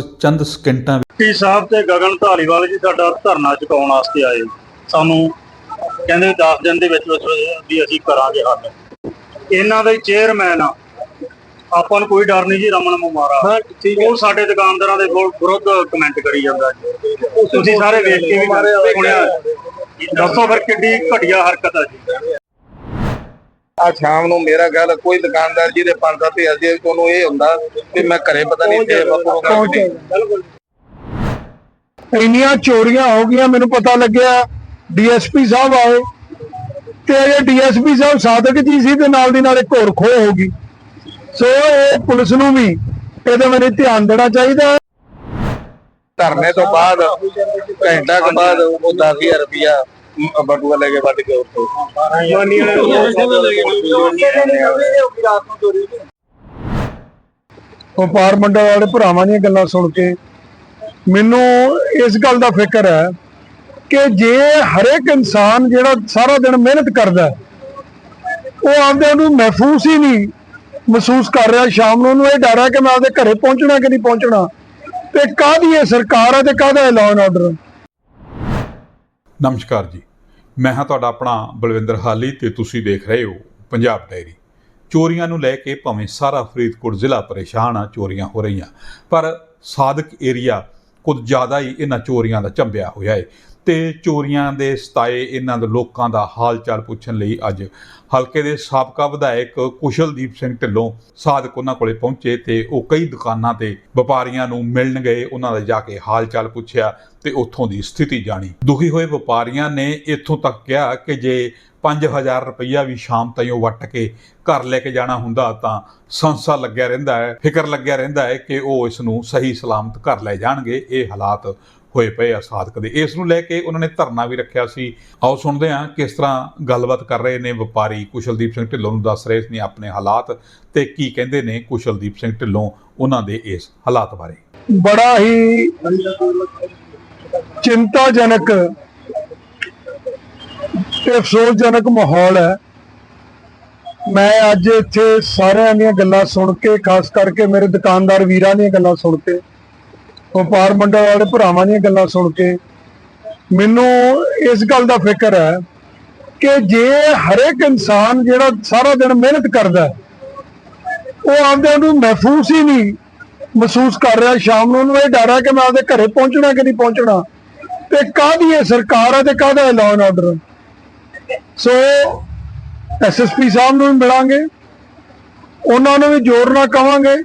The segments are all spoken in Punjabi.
ਚੰਦ ਸਕਿੰਟਾਂ ਟੀ ਸਾਹਿਬ ਤੇ ਗਗਨ ਧਾਲੀਵਾਲ ਜੀ ਸਾਡਾ ਧਰਨਾ ਚੁਕਾਉਣ ਵਾਸਤੇ ਆਏ। ਸਾਨੂੰ ਕਹਿੰਦੇ 10 ਦਿਨ ਦੇ ਵਿੱਚ ਵਿੱਚ ਵੀ ਅਸੀਂ ਕਰਾਂਗੇ ਹੱਲ। ਇਹਨਾਂ ਦੇ ਚੇਅਰਮੈਨ ਆ। ਆਪਾਂ ਨੂੰ ਕੋਈ ਡਰ ਨਹੀਂ ਜੀ ਰਮਨ ਮੁਮਾਰਾ। ਉਹ ਸਾਡੇ ਦੁਕਾਨਦਾਰਾਂ ਦੇ ਵਿਰੁ- ਵਿਰੁੱਧ ਕਮੈਂਟ ਕਰੀ ਜਾਂਦਾ ਜੀ। ਤੁਸੀਂ ਸਾਰੇ ਵੇਖ ਕੇ ਵੀ ਸੁਣਿਆ। ਦੱਸੋ ਫਿਰ ਕਿੱਡੀ ਘਟੀਆ ਹਰਕਤ ਆ ਜੀ। ਆ ਸ਼ਾਮ ਨੂੰ ਮੇਰਾ ਗੱਲ ਕੋਈ ਦੁਕਾਨਦਾਰ ਜਿਹਦੇ 5-7000 ਜੇ ਤੁਹਾਨੂੰ ਇਹ ਹੁੰਦਾ ਕਿ ਮੈਂ ਘਰੇ ਪਤਾ ਨਹੀਂ ਤੇ ਪਹੁੰਚ ਇੰਨੀਆਂ ਚੋਰੀਆਂ ਹੋ ਗਈਆਂ ਮੈਨੂੰ ਪਤਾ ਲੱਗਿਆ ਡੀਐਸਪੀ ਸਾਹਿਬ ਆਏ ਤੇ ਇਹ ਡੀਐਸਪੀ ਸਾਹਿਬ ਸਾਦਕ ਜੀ ਸੀ ਤੇ ਨਾਲ ਦੀ ਨਾਲ ਇੱਕ ਹੋਰ ਖੋਹ ਹੋ ਗਈ। ਸੋ ਇਹ ਪੁਲਿਸ ਨੂੰ ਵੀ ਇਹਦੇ ਬਾਰੇ ਧਿਆਨ ਦੇਣਾ ਚਾਹੀਦਾ। ਧਰਨੇ ਤੋਂ ਬਾਅਦ ਘੰਟਾ ਕੁ ਬਾਅਦ ਉਹ 10000 ਰੁਪਇਆ ਬਟੂਆ ਲੈ ਕੇ ਵੱਢ ਕੇ ਉੱਥੇ। ਵਪਾਰ ਮੰਡਲ ਵਾਲੇ ਭਰਾਵਾਂ ਦੀਆਂ ਗੱਲਾਂ ਸੁਣ ਕੇ ਮੈਨੂੰ ਇਸ ਗੱਲ ਦਾ ਫਿਕਰ ਹੈ ਕਿ ਜੇ ਹਰੇਕ ਇਨਸਾਨ ਜਿਹੜਾ ਸਾਰਾ ਦਿਨ ਮਿਹਨਤ ਕਰਦਾ ਹੈ, ਉਹ ਆਪਦੇ ਨੂੰ ਮਹਿਫੂਜ਼ ਹੀ ਨਹੀਂ ਮਹਿਸੂਸ ਕਰ ਰਿਹਾ। ਸ਼ਾਮ ਨੂੰ ਉਹਨੂੰ ਇਹ ਡਰ ਹੈ ਕਿ ਮੈਂ ਆਪਦੇ ਘਰੇ ਪਹੁੰਚਣਾ ਕਿ ਨਹੀਂ ਪਹੁੰਚਣਾ ਤੇ ਕਾਹਦੀ ਇਹ ਸਰਕਾਰ ਹੈ ਤੇ ਕਾਹਦਾ ਲਾਅ ਐਂਡ ਆਰਡਰ ਨਮਸਕਾਰ ਜੀ। ਮੈਂ ਹਾਂ ਤੁਹਾਡਾ ਆਪਣਾ ਬਲਵਿੰਦਰ ਹਾਲੀ ਤੇ ਤੁਸੀਂ ਦੇਖ ਰਹੇ ਹੋ ਪੰਜਾਬ ਡਾਇਰੀ। ਚੋਰੀਆਂ ਨੂੰ ਲੈ ਕੇ ਭਾਵੇਂ ਸਾਰਾ ਫਰੀਦਕੋਟ ਜ਼ਿਲ੍ਹਾ ਪਰੇਸ਼ਾਨ ਆ, ਚੋਰੀਆਂ ਹੋ ਰਹੀਆਂ। ਪਰ ਸਾਦਕ ਏਰੀਆ ਕੁਝ ਜ਼ਿਆਦਾ ਹੀ ਇਹਨਾਂ ਚੋਰੀਆਂ ਦਾ ਚੰਬਿਆ ਹੋਇਆ ਹੈ ਤੇ ਚੋਰੀਆਂ ਦੇ ਸਤਾਏ ਇਹਨਾਂ ਦੇ ਲੋਕਾਂ ਦਾ ਹਾਲ ਚਾਲ ਪੁੱਛਣ ਲਈ ਅੱਜ ਹਲਕੇ ਦੇ ਸਾਬਕਾ ਵਿਧਾਇਕ ਕੁਸ਼ਲਦੀਪ ਸਿੰਘ ਢਿੱਲੋਂ ਸਾਧਕ ਉਹਨਾਂ ਕੋਲੇ ਪਹੁੰਚੇ ਤੇ ਉਹ ਕਈ ਦੁਕਾਨਾਂ ਤੇ ਵਪਾਰੀਆਂ ਨੂੰ ਮਿਲਣ ਗਏ। ਉਹਨਾਂ ਦਾ ਜਾ ਕੇ ਹਾਲ ਚਾਲ ਪੁੱਛਿਆ ਤੇ ਉੱਥੋਂ ਦੀ ਸਥਿਤੀ ਜਾਣੀ। ਦੁਖੀ ਹੋਏ ਵਪਾਰੀਆਂ ਨੇ ਇੱਥੋਂ ਤੱਕ ਕਿਹਾ ਕਿ ਜੇ 5000 ਰੁਪਈਆ ਵੀ ਸ਼ਾਮ ਤਾਈਂ ਵੱਟ ਕੇ ਘਰ ਲੈ ਕੇ ਜਾਣਾ ਹੁੰਦਾ ਤਾਂ ਸੰਸਾ ਲੱਗਿਆ ਰਹਿੰਦਾ ਹੈ, ਫਿਕਰ ਲੱਗਿਆ ਰਹਿੰਦਾ ਹੈ ਕਿ ਉਹ ਇਸ ਨੂੰ ਸਹੀ ਸਲਾਮਤ ਘਰ ਲੈ ਜਾਣਗੇ। ਇਹ ਹਾਲਾਤ ਹੋਏ ਪਏ ਆ ਸਾਧਕ ਦੇ ਇਸ ਨੂੰ ਲੈ ਕੇ ਉਹਨਾਂ ਨੇ ਧਰਨਾ ਵੀ ਰੱਖਿਆ ਸੀ। ਆਓ ਸੁਣਦੇ ਹਾਂ ਕਿਸ ਤਰ੍ਹਾਂ ਗੱਲਬਾਤ ਕਰ ਰਹੇ ਨੇ ਵਪਾਰੀ ਕੁਸ਼ਲਦੀਪ ਸਿੰਘ ਢਿੱਲੋਂ ਨੂੰ ਦੱਸ ਰਹੇ ਨੇ ਆਪਣੇ ਹਾਲਾਤ ਤੇ ਕੀ ਕਹਿੰਦੇ ਨੇ ਕੁਸ਼ਲਦੀਪ ਸਿੰਘ ਢਿੱਲੋਂ ਉਹਨਾਂ ਦੇ ਇਸ ਹਾਲਾਤ ਬਾਰੇ। ਬੜਾ ਹੀ ਚਿੰਤਾਜਨਕ ਤੇ ਅਫਸੋਸਜਨਕ ਮਾਹੌਲ ਹੈ। ਮੈਂ ਅੱਜ ਇੱਥੇ ਸਾਰਿਆਂ ਦੀਆਂ ਗੱਲਾਂ ਸੁਣ ਕੇ, ਖਾਸ ਕਰਕੇ ਮੇਰੇ ਦੁਕਾਨਦਾਰ ਵੀਰਾਂ ਦੀਆਂ ਗੱਲਾਂ ਸੁਣ ਕੇ ਵਪਾਰ ਮੰਡਲ ਵਾਲੇ ਭਰਾਵਾਂ ਦੀਆਂ ਗੱਲਾਂ ਸੁਣ ਕੇ ਮੈਨੂੰ ਇਸ ਗੱਲ ਦਾ ਫਿਕਰ ਹੈ ਕਿ ਜੇ ਹਰੇਕ ਇਨਸਾਨ ਜਿਹੜਾ ਸਾਰਾ ਦਿਨ ਮਿਹਨਤ ਕਰਦਾ ਉਹ ਆਪਦੇ ਨੂੰ ਮਹਿਫੂਜ਼ ਹੀ ਨਹੀਂ ਮਹਿਸੂਸ ਕਰ ਰਿਹਾ, ਸ਼ਾਮ ਨੂੰ ਉਹਨੂੰ ਇਹ ਡਰ ਹੈ ਕਿ ਮੈਂ ਆਪਦੇ ਘਰੇ ਪਹੁੰਚਣਾ ਕਿ ਨਹੀਂ ਪਹੁੰਚਣਾ ਤੇ ਕਾਹਦੀ ਇਹ ਸਰਕਾਰ ਹੈ ਤੇ ਕਾਹਦਾ law and order so SSP ਸਾਹਿਬ ਨੂੰ ਵੀ ਮਿਲਾਂਗੇ, ਉਹਨਾਂ ਨੂੰ ਵੀ ਜ਼ੋਰ ਨਾਲ ਕਵਾਂਗੇ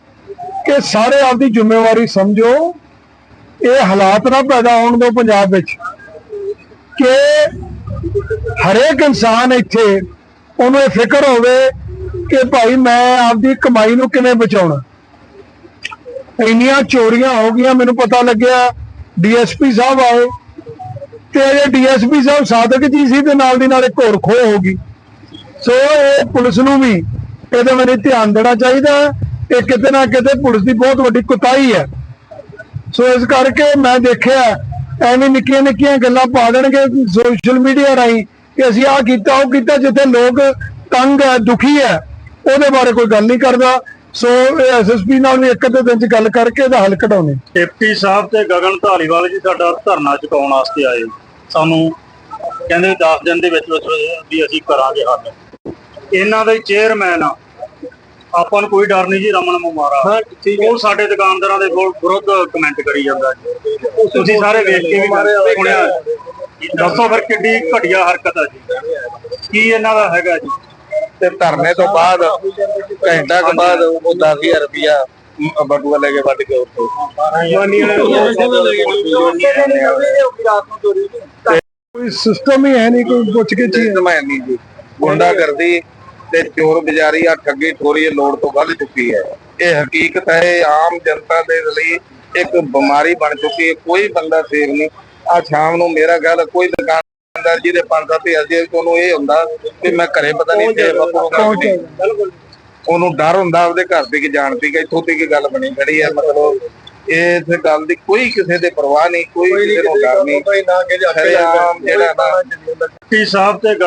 ਕਿ ਸਾਰੇ ਆਪਦੀ ਜ਼ਿੰਮੇਵਾਰੀ ਸਮਝੋ ਇਹ ਹਾਲਾਤ ਨਾ ਪੈਦਾ ਹੋਣ ਦਿਓ ਪੰਜਾਬ ਵਿੱਚ ਕਿ ਹਰੇਕ ਇਨਸਾਨ ਇੱਥੇ ਉਹਨੂੰ ਇਹ ਫਿਕਰ ਹੋਵੇ ਕਿ ਭਾਈ ਮੈਂ ਆਪਦੀ ਕਮਾਈ ਨੂੰ ਕਿਵੇਂ ਬਚਾਉਣਾ। ਇੰਨੀਆਂ ਚੋਰੀਆਂ ਹੋ ਗਈਆਂ, ਮੈਨੂੰ ਪਤਾ ਲੱਗਿਆ ਡੀਐਸਪੀ ਸਾਹਿਬ ਆਏ ਤੇ ਇਹ ਡੀਐਸਪੀ ਸਾਹਿਬ ਸਾਦਕ ਜੀ ਸੀ ਤੇ ਨਾਲ ਦੀ ਨਾਲ ਇੱਕ ਹੋਰ ਖੋਹ ਹੋ ਗਈ। ਸੋ ਇਹ ਪੁਲਿਸ ਨੂੰ ਵੀ ਇਹਦੇ ਬਾਰੇ ਧਿਆਨ ਦੇਣਾ ਚਾਹੀਦਾ ਇਹ ਕਿਤੇ ਨਾ ਕਿਤੇ ਪੁਲਿਸ ਦੀ ਬਹੁਤ ਵੱਡੀ ਕੁਤਾਹੀ ਹੈ। ਸੋ ਇਸ ਕਰਕੇ ਮੈਂ ਦੇਖਿਆ, ਐਵੇਂ ਨਿੱਕੀਆਂ ਨਿੱਕੀਆਂ ਗੱਲਾਂ ਪਾ ਦੇਣਗੇ ਸੋਸ਼ਲ ਮੀਡੀਆ ਰਾਹੀਂ ਕਿ ਅਸੀਂ ਆਹ ਕੀਤਾ, ਉਹ ਕੀਤਾ, ਜਿੱਥੇ ਲੋਕ ਤੰਗ ਹੈ, ਦੁਖੀ ਹੈ, ਉਹਦੇ ਬਾਰੇ ਕੋਈ ਗੱਲ ਨਹੀਂ ਕਰਦਾ। ਸੋ ਐਸਐਸਪੀ ਨਾਲ ਵੀ ਇੱਕ ਅੱਧੇ ਦਿਨ ਚ ਗੱਲ ਕਰਕੇ ਇਹਦਾ ਹੱਲ ਕਢਾਉਣੇ ਡਿਪਟੀ ਸਾਹਿਬ ਤੇ ਗਗਨ ਧਾਲੀਵਾਲ ਜੀ ਸਾਡਾ ਧਰਨਾ ਚੁਕਾਉਣ ਵਾਸਤੇ ਆਏ। ਸਾਨੂੰ ਕਹਿੰਦੇ 10 ਦਿਨ ਦੇ ਵਿੱਚ ਵਿੱਚ ਵੀ ਅਸੀਂ ਕਰਾਂਗੇ ਹੱਲ। ਇਹਨਾਂ ਦੇ ਚੇਅਰਮੈਨ ਆ ਆਪਾਂ ਨੂੰ ਕੋਈ ਡਰ ਨਹੀਂ ਜੀ ਰਮਨ ਮੁਮਾਰਾ ਉਹ ਸਾਡੇ ਦੁਕਾਨਦਾਰਾਂ ਦੇ ਵਿਰੁ- ਵਿਰੁੱਧ ਕਮੈਂਟ ਕਰੀ ਜਾਂਦਾ ਜੀ। ਤੁਸੀਂ ਸਾਰੇ ਵੇਖ ਕੇ ਵੀ ਸੁਣਿਆ। ਦੱਸੋ ਫਿਰ ਕਿੱਡੀ ਘਟੀਆ ਹਰਕਤ ਆ ਜੀ। ਕੀ ਇਹਨਾਂ ਦਾ ਹੈਗਾ ਜੀ? ਤੇ ਧਰਨੇ ਤੋਂ ਬਾਅਦ ਘੰਟਾ ਕੁ ਬਾਅਦ ਉਹ 10000 ਰੁਪਇਆ ਬਟੂਆ ਲੈ ਕੇ ਵੱਢ ਕੇ ਉੱਥੇ। ਕੋਈ ਸਿਸਟਮ ਹੀ ਹੈ ਨਹੀਂ ਕੋਈ ਪੁੱਛ ਕੇ ਚੀਜ਼ ਨਹੀਂ ਜੀ। ਗੁੰਡਾ ਕਰਦੀ ਤੇ ਚੋਰ ਬਜ਼ਾਰੀ ਆ ਠੱਗੀ ਠੋਰੀ ਇਹ ਲੋੜ ਤੋਂ ਵੱਧ ਚੁੱਕੀ ਹੈ। ਇਹ ਹਕੀਕਤ ਹੈ ਇਹ ਆਮ ਜਨਤਾ ਦੇ ਲਈ ਇੱਕ ਬਿਮਾਰੀ ਬਣ ਚੁੱਕੀ ਹੈ। ਕੋਈ ਬੰਦਾ ਸੇਫ ਨਹੀਂ। ਆ ਸ਼ਾਮ ਨੂੰ ਮੇਰਾ ਗੱਲ ਕੋਈ ਦੁਕਾਨਦਾਰ ਜਿਹਦੇ 5-7000 ਜੇ ਤੁਹਾਨੂੰ ਇਹ ਹੁੰਦਾ ਕਿ ਮੈਂ ਘਰੇ ਪਤਾ ਨਹੀਂ ਤੇ ਪਹੁੰਚ ਉਹਨੂੰ ਡਰ ਹੁੰਦਾ ਆਪਦੇ ਘਰ ਦੀ ਕਿ ਜਾਣਦੀ ਕਿ ਇੱਥੋਂ ਤੱਕ ਗੱਲ ਬਣੀ ਖੜੀ ਹੈ। ਮਤਲਬ ਇਸ ਗੱਲ ਦੀ ਕੋਈ ਕਿਸੇ ਦੇ ਪਰਵਾਹ ਨਹੀਂ ਕੋਈ ਕਿਸੇ ਨੂੰ ਡਰ ਨਹੀਂ। ਜਿਹੜਾ ਨਾ ਸਾਹਿਬ ਤੇ